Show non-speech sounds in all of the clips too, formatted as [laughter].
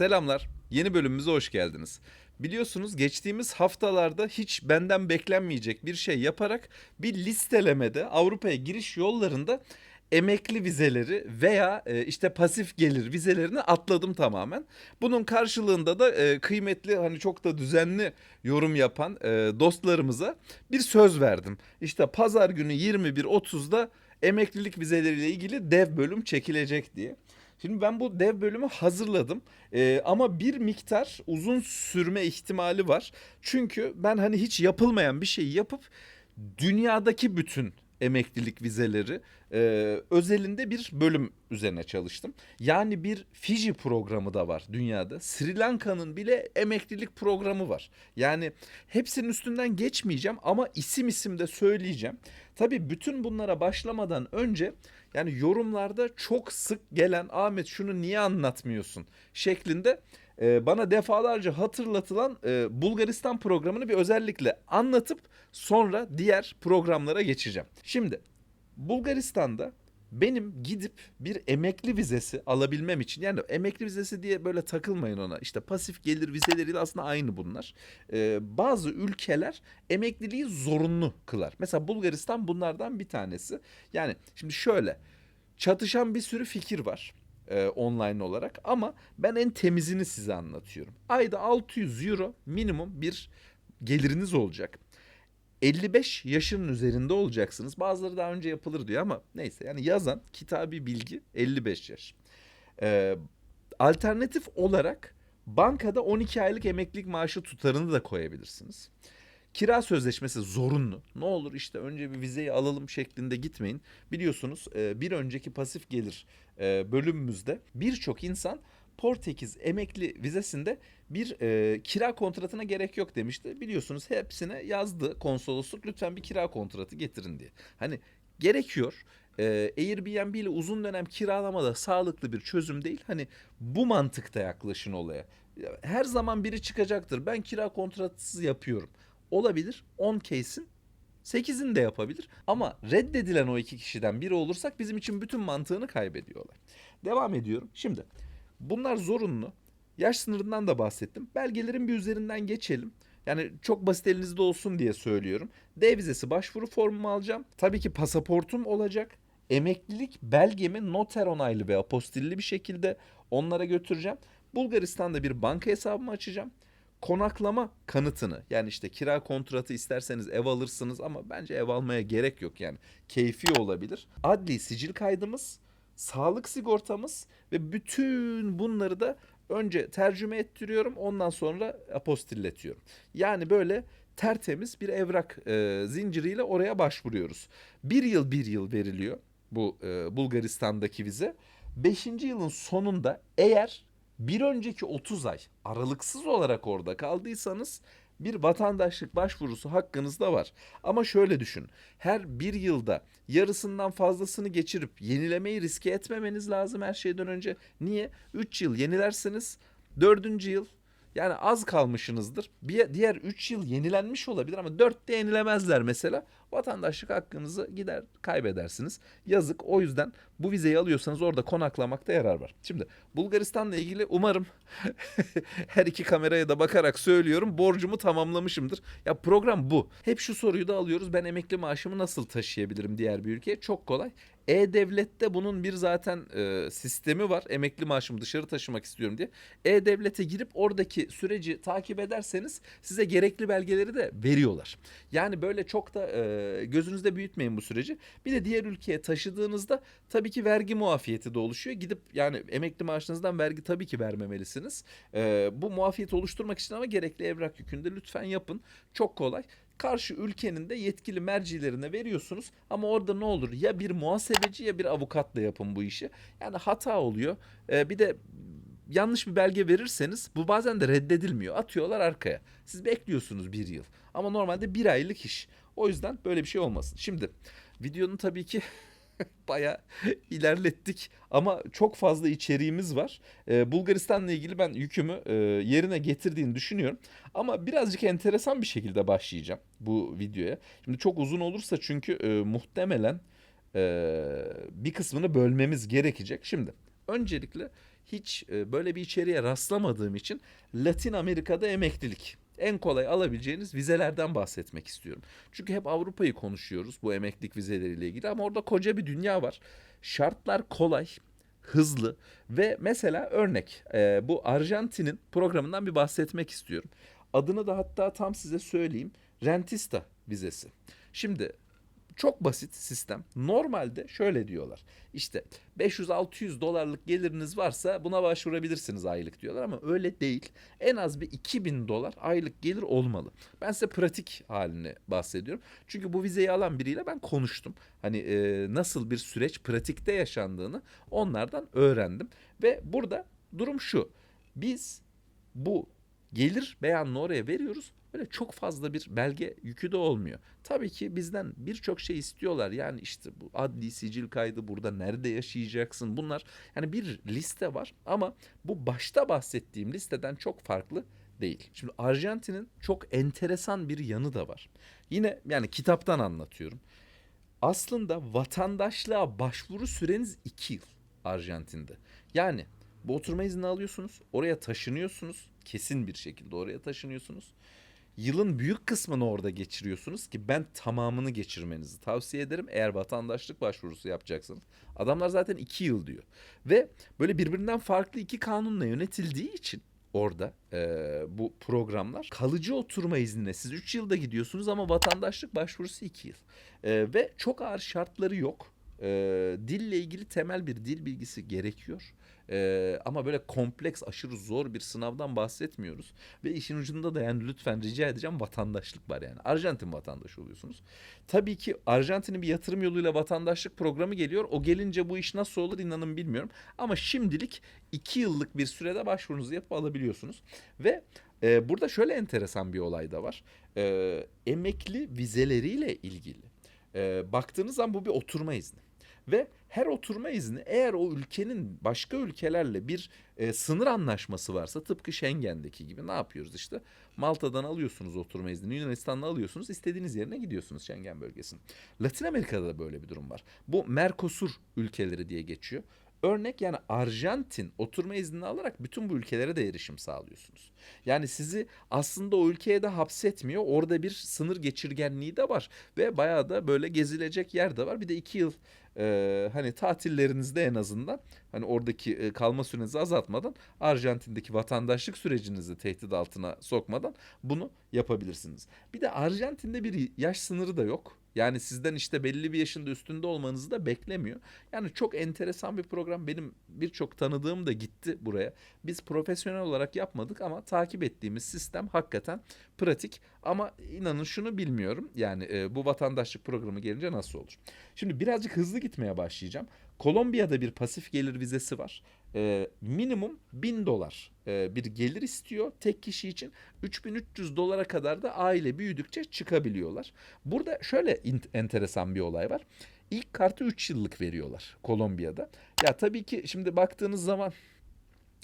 Selamlar. Yeni bölümümüze hoş geldiniz. Biliyorsunuz geçtiğimiz haftalarda hiç benden beklenmeyecek bir şey yaparak bir listelemede Avrupa'ya giriş yollarında emekli vizeleri veya e, işte pasif gelir vizelerini atladım tamamen. Bunun karşılığında da e, kıymetli hani çok da düzenli yorum yapan e, dostlarımıza bir söz verdim. İşte pazar günü 21.30'da emeklilik vizeleriyle ilgili dev bölüm çekilecek diye. Şimdi ben bu dev bölümü hazırladım Ee, ama bir miktar uzun sürme ihtimali var. Çünkü ben hani hiç yapılmayan bir şeyi yapıp dünyadaki bütün emeklilik vizeleri e, özelinde bir bölüm üzerine çalıştım. Yani bir Fiji programı da var dünyada. Sri Lanka'nın bile emeklilik programı var. Yani hepsinin üstünden geçmeyeceğim ama isim isim de söyleyeceğim. Tabii bütün bunlara başlamadan önce yani yorumlarda çok sık gelen Ahmet şunu niye anlatmıyorsun şeklinde e, bana defalarca hatırlatılan e, Bulgaristan programını bir özellikle anlatıp sonra diğer programlara geçeceğim. Şimdi Bulgaristan'da benim gidip bir emekli vizesi alabilmem için yani emekli vizesi diye böyle takılmayın ona işte pasif gelir vizeleriyle aslında aynı bunlar. Ee, bazı ülkeler emekliliği zorunlu kılar. Mesela Bulgaristan bunlardan bir tanesi. Yani şimdi şöyle çatışan bir sürü fikir var e, online olarak ama ben en temizini size anlatıyorum. Ayda 600 euro minimum bir geliriniz olacak. 55 yaşının üzerinde olacaksınız. Bazıları daha önce yapılır diyor ama neyse yani yazan kitabi bilgi 55 yaş. Ee, alternatif olarak bankada 12 aylık emeklilik maaşı tutarını da koyabilirsiniz. Kira sözleşmesi zorunlu. Ne olur işte önce bir vizeyi alalım şeklinde gitmeyin. Biliyorsunuz e, bir önceki pasif gelir e, bölümümüzde birçok insan Portekiz emekli vizesinde bir e, kira kontratına gerek yok demişti. Biliyorsunuz hepsine yazdı konsolosluk lütfen bir kira kontratı getirin diye. Hani gerekiyor. E, Airbnb ile uzun dönem kiralama da sağlıklı bir çözüm değil. Hani bu mantıkta yaklaşın olaya. Her zaman biri çıkacaktır. Ben kira kontratsız yapıyorum. Olabilir. 10 case'in 8'ini de yapabilir. Ama reddedilen o iki kişiden biri olursak bizim için bütün mantığını kaybediyorlar. Devam ediyorum. Şimdi bunlar zorunlu. Yaş sınırından da bahsettim. Belgelerin bir üzerinden geçelim. Yani çok basit elinizde olsun diye söylüyorum. D vizesi başvuru formumu alacağım. Tabii ki pasaportum olacak. Emeklilik belgemi noter onaylı ve apostilli bir şekilde onlara götüreceğim. Bulgaristan'da bir banka hesabımı açacağım. Konaklama kanıtını yani işte kira kontratı isterseniz ev alırsınız ama bence ev almaya gerek yok yani. Keyfi olabilir. Adli sicil kaydımız, sağlık sigortamız ve bütün bunları da önce tercüme ettiriyorum ondan sonra apostilletiyorum. Yani böyle tertemiz bir evrak e, zinciriyle oraya başvuruyoruz. Bir yıl bir yıl veriliyor bu e, Bulgaristan'daki vize. Beşinci yılın sonunda eğer bir önceki 30 ay aralıksız olarak orada kaldıysanız bir vatandaşlık başvurusu hakkınız da var. Ama şöyle düşün. Her bir yılda yarısından fazlasını geçirip yenilemeyi riske etmemeniz lazım her şeyden önce. Niye? 3 yıl yenilerseniz 4. yıl yani az kalmışsınızdır. Bir, diğer 3 yıl yenilenmiş olabilir ama 4'te yenilemezler mesela. Vatandaşlık hakkınızı gider kaybedersiniz. Yazık o yüzden bu vizeyi alıyorsanız orada konaklamakta yarar var. Şimdi Bulgaristan'la ilgili umarım [laughs] her iki kameraya da bakarak söylüyorum borcumu tamamlamışımdır. Ya program bu. Hep şu soruyu da alıyoruz. Ben emekli maaşımı nasıl taşıyabilirim diğer bir ülkeye? Çok kolay. E-Devlet'te bunun bir zaten e, sistemi var. Emekli maaşımı dışarı taşımak istiyorum diye. E-Devlet'e girip oradaki süreci takip ederseniz size gerekli belgeleri de veriyorlar. Yani böyle çok da e, gözünüzde büyütmeyin bu süreci. Bir de diğer ülkeye taşıdığınızda tabii ki vergi muafiyeti de oluşuyor. Gidip yani emekli maaşınızdan vergi tabii ki vermemelisiniz. E, bu muafiyeti oluşturmak için ama gerekli evrak yükünde lütfen yapın. Çok kolay karşı ülkenin de yetkili mercilerine veriyorsunuz. Ama orada ne olur? Ya bir muhasebeci ya bir avukatla yapın bu işi. Yani hata oluyor. Ee, bir de yanlış bir belge verirseniz bu bazen de reddedilmiyor. Atıyorlar arkaya. Siz bekliyorsunuz bir yıl. Ama normalde bir aylık iş. O yüzden böyle bir şey olmasın. Şimdi videonun tabii ki [laughs] [laughs] bayağı ilerlettik ama çok fazla içeriğimiz var. Ee, Bulgaristan'la ilgili ben yükümü e, yerine getirdiğini düşünüyorum. Ama birazcık enteresan bir şekilde başlayacağım bu videoya. Şimdi çok uzun olursa çünkü e, muhtemelen e, bir kısmını bölmemiz gerekecek. Şimdi öncelikle hiç e, böyle bir içeriğe rastlamadığım için Latin Amerika'da emeklilik en kolay alabileceğiniz vizelerden bahsetmek istiyorum. Çünkü hep Avrupa'yı konuşuyoruz bu emeklilik vizeleriyle ilgili ama orada koca bir dünya var. Şartlar kolay, hızlı ve mesela örnek e, bu Arjantin'in programından bir bahsetmek istiyorum. Adını da hatta tam size söyleyeyim. Rentista vizesi. Şimdi çok basit sistem. Normalde şöyle diyorlar. İşte 500-600 dolarlık geliriniz varsa buna başvurabilirsiniz aylık diyorlar ama öyle değil. En az bir 2000 dolar aylık gelir olmalı. Ben size pratik halini bahsediyorum. Çünkü bu vizeyi alan biriyle ben konuştum. Hani e, nasıl bir süreç pratikte yaşandığını onlardan öğrendim. Ve burada durum şu. Biz bu gelir beyanını oraya veriyoruz. Böyle çok fazla bir belge yükü de olmuyor. Tabii ki bizden birçok şey istiyorlar. Yani işte bu adli sicil kaydı burada nerede yaşayacaksın bunlar. Yani bir liste var ama bu başta bahsettiğim listeden çok farklı değil. Şimdi Arjantin'in çok enteresan bir yanı da var. Yine yani kitaptan anlatıyorum. Aslında vatandaşlığa başvuru süreniz 2 yıl Arjantin'de. Yani bu oturma izni alıyorsunuz, oraya taşınıyorsunuz, kesin bir şekilde oraya taşınıyorsunuz. Yılın büyük kısmını orada geçiriyorsunuz ki ben tamamını geçirmenizi tavsiye ederim eğer vatandaşlık başvurusu yapacaksınız. Adamlar zaten iki yıl diyor. Ve böyle birbirinden farklı iki kanunla yönetildiği için orada e, bu programlar kalıcı oturma iznine siz 3 yılda gidiyorsunuz ama vatandaşlık başvurusu 2 yıl. E, ve çok ağır şartları yok. E, dille ilgili temel bir dil bilgisi gerekiyor. Ee, ama böyle kompleks, aşırı zor bir sınavdan bahsetmiyoruz. Ve işin ucunda da yani lütfen rica edeceğim vatandaşlık var yani. Arjantin vatandaşı oluyorsunuz. Tabii ki Arjantin'in bir yatırım yoluyla vatandaşlık programı geliyor. O gelince bu iş nasıl olur inanın bilmiyorum. Ama şimdilik iki yıllık bir sürede başvurunuzu yapıp alabiliyorsunuz. Ve e, burada şöyle enteresan bir olay da var. E, emekli vizeleriyle ilgili. E, baktığınız zaman bu bir oturma izni. Ve her oturma izni eğer o ülkenin başka ülkelerle bir e, sınır anlaşması varsa tıpkı Schengen'deki gibi ne yapıyoruz işte Malta'dan alıyorsunuz oturma iznini Yunanistan'dan alıyorsunuz istediğiniz yerine gidiyorsunuz Schengen bölgesine. Latin Amerika'da da böyle bir durum var. Bu Mercosur ülkeleri diye geçiyor. Örnek yani Arjantin oturma iznini alarak bütün bu ülkelere de erişim sağlıyorsunuz. Yani sizi aslında o ülkeye de hapsetmiyor. Orada bir sınır geçirgenliği de var. Ve bayağı da böyle gezilecek yer de var. Bir de iki yıl e, hani tatillerinizde en azından hani oradaki e, kalma sürenizi azaltmadan Arjantin'deki vatandaşlık sürecinizi tehdit altına sokmadan bunu yapabilirsiniz. Bir de Arjantin'de bir yaş sınırı da yok. Yani sizden işte belli bir yaşında üstünde olmanızı da beklemiyor. Yani çok enteresan bir program. Benim birçok tanıdığım da gitti buraya. Biz profesyonel olarak yapmadık ama takip ettiğimiz sistem hakikaten pratik. Ama inanın şunu bilmiyorum. Yani e, bu vatandaşlık programı gelince nasıl olur? Şimdi birazcık hızlı gitmeye başlayacağım. Kolombiya'da bir pasif gelir vizesi var. E, minimum 1000 dolar e, bir gelir istiyor tek kişi için. 3300 dolara kadar da aile büyüdükçe çıkabiliyorlar. Burada şöyle enteresan bir olay var. İlk kartı 3 yıllık veriyorlar Kolombiya'da. Ya tabii ki şimdi baktığınız zaman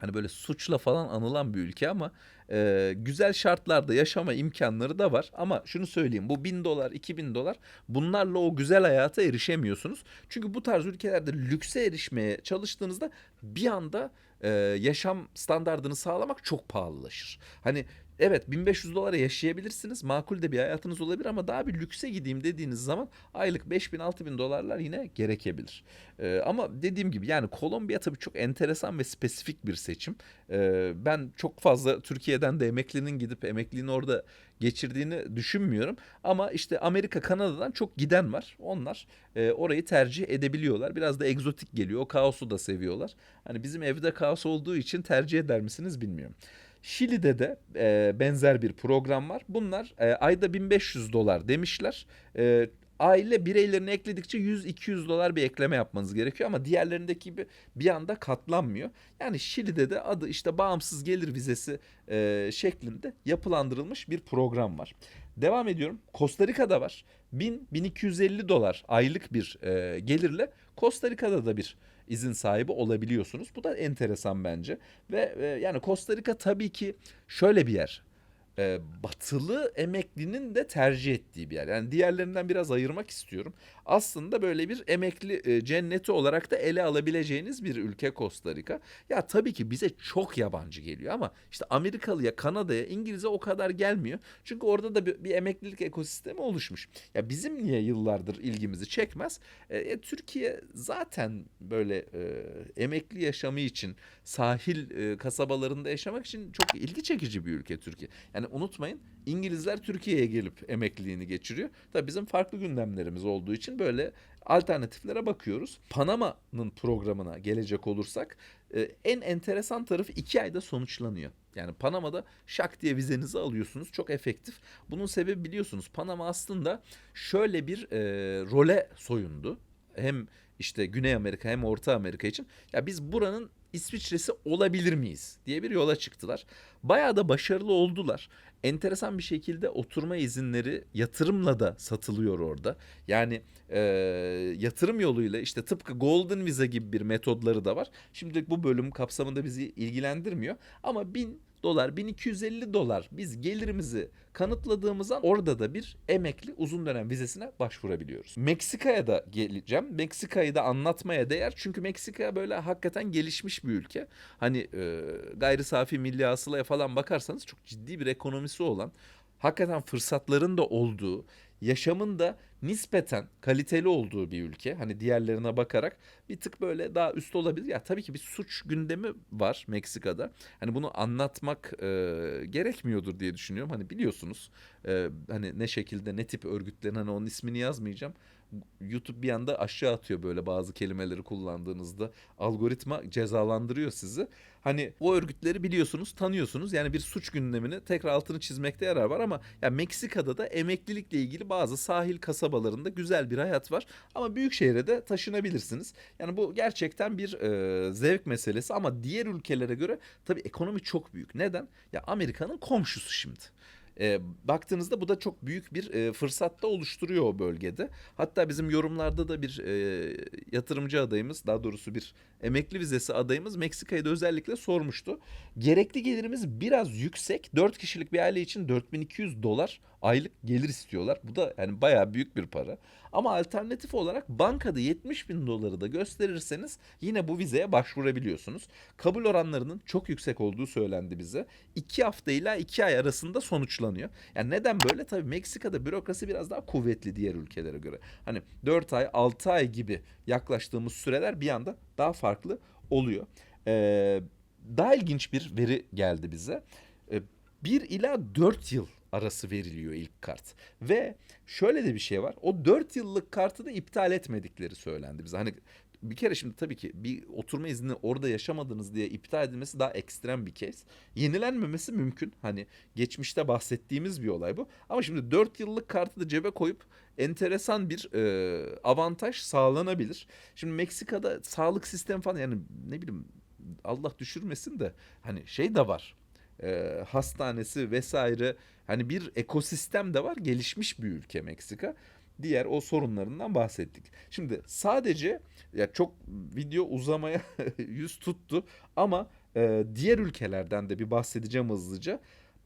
hani böyle suçla falan anılan bir ülke ama e, güzel şartlarda yaşama imkanları da var. Ama şunu söyleyeyim bu bin dolar, iki bin dolar bunlarla o güzel hayata erişemiyorsunuz. Çünkü bu tarz ülkelerde lükse erişmeye çalıştığınızda bir anda e, yaşam standartını sağlamak çok pahalılaşır. Hani Evet 1500 dolara yaşayabilirsiniz. Makul de bir hayatınız olabilir ama daha bir lükse gideyim dediğiniz zaman aylık 5000 6000 dolarlar yine gerekebilir. Ee, ama dediğim gibi yani Kolombiya tabii çok enteresan ve spesifik bir seçim. Ee, ben çok fazla Türkiye'den de emeklinin gidip emekliliğini orada geçirdiğini düşünmüyorum. Ama işte Amerika, Kanada'dan çok giden var. Onlar e, orayı tercih edebiliyorlar. Biraz da egzotik geliyor. O kaosu da seviyorlar. Hani bizim evde kaos olduğu için tercih eder misiniz bilmiyorum. Şili'de de e, benzer bir program var. Bunlar e, ayda 1500 dolar demişler. E, aile bireylerini ekledikçe 100-200 dolar bir ekleme yapmanız gerekiyor ama diğerlerindeki gibi bir anda katlanmıyor. Yani Şili'de de adı işte bağımsız gelir vizesi e, şeklinde yapılandırılmış bir program var. Devam ediyorum. Costa Rica'da var. 1000-1250 dolar aylık bir e, gelirle Costa Rica'da da bir izin sahibi olabiliyorsunuz. Bu da enteresan bence. Ve e, yani Costa Rica tabii ki şöyle bir yer. E, batılı emeklinin de tercih ettiği bir yer. Yani diğerlerinden biraz ayırmak istiyorum. Aslında böyle bir emekli e, cenneti olarak da ele alabileceğiniz bir ülke Costa Rica. Ya tabii ki bize çok yabancı geliyor ama işte Amerikalıya, Kanada'ya, İngiliz'e o kadar gelmiyor. Çünkü orada da bir, bir emeklilik ekosistemi oluşmuş. Ya bizim niye yıllardır ilgimizi çekmez? E, e, Türkiye zaten böyle e, emekli yaşamı için sahil e, kasabalarında yaşamak için çok ilgi çekici bir ülke Türkiye. Yani unutmayın İngilizler Türkiye'ye gelip emekliliğini geçiriyor. Tabii bizim farklı gündemlerimiz olduğu için böyle alternatiflere bakıyoruz. Panama'nın programına gelecek olursak e, en enteresan tarafı iki ayda sonuçlanıyor. Yani Panama'da şak diye vizenizi alıyorsunuz. Çok efektif. Bunun sebebi biliyorsunuz Panama aslında şöyle bir e, role soyundu. Hem işte Güney Amerika hem Orta Amerika için. Ya biz buranın İsviçre'si olabilir miyiz diye bir yola çıktılar. Bayağı da başarılı oldular. Enteresan bir şekilde oturma izinleri yatırımla da satılıyor orada. Yani e, yatırım yoluyla işte tıpkı Golden Visa gibi bir metodları da var. Şimdi bu bölüm kapsamında bizi ilgilendirmiyor. Ama 1000 dolar 1250 dolar biz gelirimizi kanıtladığımız an orada da bir emekli uzun dönem vizesine başvurabiliyoruz. Meksika'ya da geleceğim. Meksika'yı da anlatmaya değer. Çünkü Meksika böyle hakikaten gelişmiş bir ülke. Hani e, gayri safi milli hasılaya falan bakarsanız çok ciddi bir ekonomisi olan hakikaten fırsatların da olduğu, yaşamın da nispeten kaliteli olduğu bir ülke. Hani diğerlerine bakarak bir tık böyle daha üst olabilir. Ya tabii ki bir suç gündemi var Meksika'da. Hani bunu anlatmak e, gerekmiyordur diye düşünüyorum. Hani biliyorsunuz e, hani ne şekilde ne tip örgütlerin hani onun ismini yazmayacağım. YouTube bir anda aşağı atıyor böyle bazı kelimeleri kullandığınızda. Algoritma cezalandırıyor sizi. Hani o örgütleri biliyorsunuz, tanıyorsunuz. Yani bir suç gündemini tekrar altını çizmekte yarar var ama ya Meksika'da da emeklilikle ilgili bazı sahil kasabalarında güzel bir hayat var. Ama büyük şehre de taşınabilirsiniz. Yani bu gerçekten bir e, zevk meselesi ama diğer ülkelere göre tabii ekonomi çok büyük. Neden? Ya Amerika'nın komşusu şimdi. E, baktığınızda bu da çok büyük bir e, fırsat da oluşturuyor o bölgede. Hatta bizim yorumlarda da bir e, yatırımcı adayımız, daha doğrusu bir emekli vizesi adayımız Meksika'ya da özellikle sormuştu. Gerekli gelirimiz biraz yüksek. 4 kişilik bir aile için 4200 dolar aylık gelir istiyorlar. Bu da yani bayağı büyük bir para. Ama alternatif olarak bankada 70 bin doları da gösterirseniz yine bu vizeye başvurabiliyorsunuz. Kabul oranlarının çok yüksek olduğu söylendi bize. 2 hafta ile 2 ay arasında sonuçlanıyor. Yani neden böyle? Tabii Meksika'da bürokrasi biraz daha kuvvetli diğer ülkelere göre. Hani 4 ay 6 ay gibi yaklaştığımız süreler bir anda daha farklı oluyor. Ee, daha ilginç bir veri geldi bize. Ee, 1 ila 4 yıl arası veriliyor ilk kart. Ve şöyle de bir şey var. O 4 yıllık kartı da iptal etmedikleri söylendi bize. Hani bir kere şimdi tabii ki bir oturma izni orada yaşamadınız diye iptal edilmesi daha ekstrem bir case. Yenilenmemesi mümkün. Hani geçmişte bahsettiğimiz bir olay bu. Ama şimdi 4 yıllık kartı da cebe koyup enteresan bir e, avantaj sağlanabilir. Şimdi Meksika'da sağlık sistemi falan yani ne bileyim Allah düşürmesin de hani şey de var e, hastanesi vesaire hani bir ekosistem de var gelişmiş bir ülke Meksika. Diğer o sorunlarından bahsettik. Şimdi sadece ya çok video uzamaya [laughs] yüz tuttu ama e, diğer ülkelerden de bir bahsedeceğim hızlıca.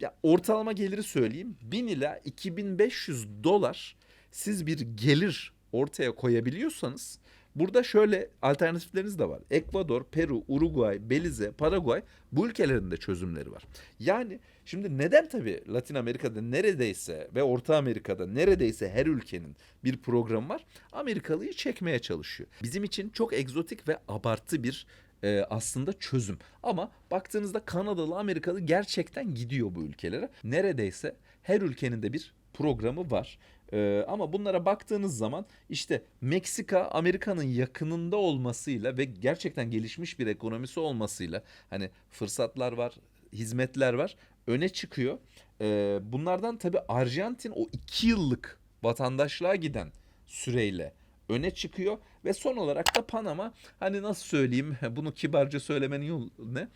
Ya ortalama geliri söyleyeyim 1000 ila 2500 dolar siz bir gelir ortaya koyabiliyorsanız Burada şöyle alternatifleriniz de var. Ekvador, Peru, Uruguay, Belize, Paraguay bu ülkelerin de çözümleri var. Yani şimdi neden tabii Latin Amerika'da neredeyse ve Orta Amerika'da neredeyse her ülkenin bir programı var. Amerikalıyı çekmeye çalışıyor. Bizim için çok egzotik ve abartı bir e, aslında çözüm. Ama baktığınızda Kanadalı, Amerikalı gerçekten gidiyor bu ülkelere. Neredeyse her ülkenin de bir programı var. Ee, ama bunlara baktığınız zaman işte Meksika Amerika'nın yakınında olmasıyla ve gerçekten gelişmiş bir ekonomisi olmasıyla hani fırsatlar var, hizmetler var öne çıkıyor. Ee, bunlardan tabii Arjantin o iki yıllık vatandaşlığa giden süreyle öne çıkıyor ve son olarak da Panama hani nasıl söyleyeyim [laughs] bunu kibarca söylemenin yolu ne?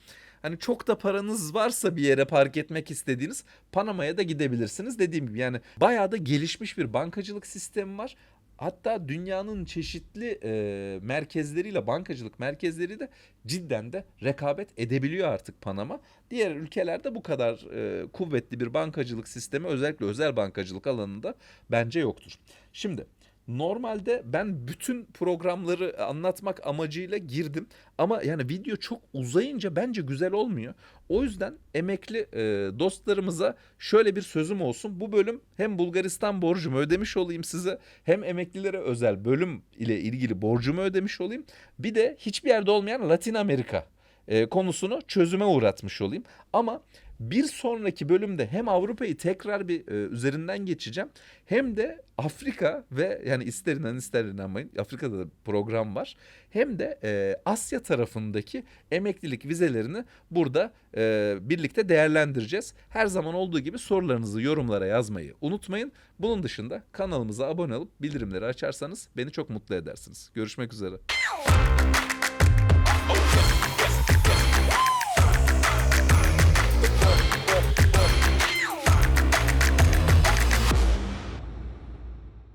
Hani çok da paranız varsa bir yere park etmek istediğiniz Panama'ya da gidebilirsiniz. Dediğim gibi yani bayağı da gelişmiş bir bankacılık sistemi var. Hatta dünyanın çeşitli e, merkezleriyle bankacılık merkezleri de cidden de rekabet edebiliyor artık Panama. Diğer ülkelerde bu kadar e, kuvvetli bir bankacılık sistemi özellikle özel bankacılık alanında bence yoktur. Şimdi normalde ben bütün programları anlatmak amacıyla girdim ama yani video çok uzayınca bence güzel olmuyor. O yüzden emekli e, dostlarımıza şöyle bir sözüm olsun. Bu bölüm hem Bulgaristan borcumu ödemiş olayım size hem emeklilere özel bölüm ile ilgili borcumu ödemiş olayım. Bir de hiçbir yerde olmayan Latin Amerika e, konusunu çözüme uğratmış olayım. Ama bir sonraki bölümde hem Avrupa'yı tekrar bir e, üzerinden geçeceğim hem de Afrika ve yani ister inanın ister inanmayın Afrika'da da program var. Hem de e, Asya tarafındaki emeklilik vizelerini burada e, birlikte değerlendireceğiz. Her zaman olduğu gibi sorularınızı yorumlara yazmayı unutmayın. Bunun dışında kanalımıza abone olup bildirimleri açarsanız beni çok mutlu edersiniz. Görüşmek üzere.